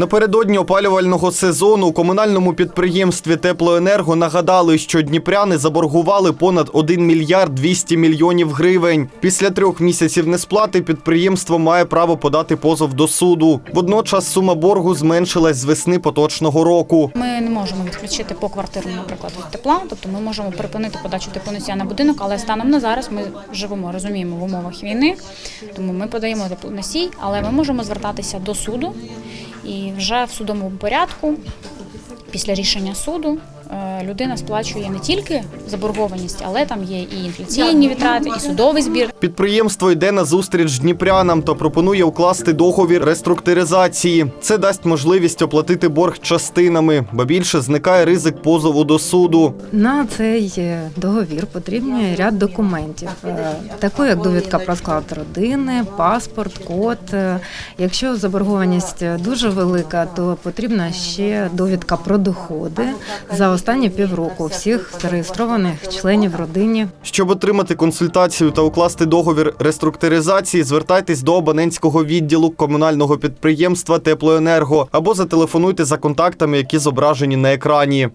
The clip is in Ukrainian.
Напередодні опалювального сезону у комунальному підприємстві Теплоенерго нагадали, що дніпряни заборгували понад 1 мільярд 200 мільйонів гривень. Після трьох місяців несплати підприємство має право подати позов до суду. Водночас сума боргу зменшилась з весни поточного року. Ми не можемо відключити по квартиру, наприклад, від тепла. Тобто ми можемо припинити подачу теплоносія на будинок, але станом на зараз ми живемо, розуміємо в умовах війни, тому ми подаємо теплоносій, але ми можемо звертатися до суду і вже в судовому порядку. Після рішення суду людина сплачує не тільки заборгованість, але там є і інфляційні витрати, і судовий збір. Підприємство йде на зустріч дніпрянам та пропонує укласти договір реструктуризації. Це дасть можливість оплатити борг частинами, бо більше зникає ризик позову до суду. На цей е, договір потрібні ряд документів, е, таку як довідка про склад родини, паспорт, код. Е, Якщо заборгованість дуже велика, то потрібна ще довідка про доходи за останні півроку всіх зареєстрованих членів родині. Щоб отримати консультацію та укласти договір реструктуризації, звертайтесь до абонентського відділу комунального підприємства Теплоенерго або зателефонуйте за контактами, які зображені на екрані.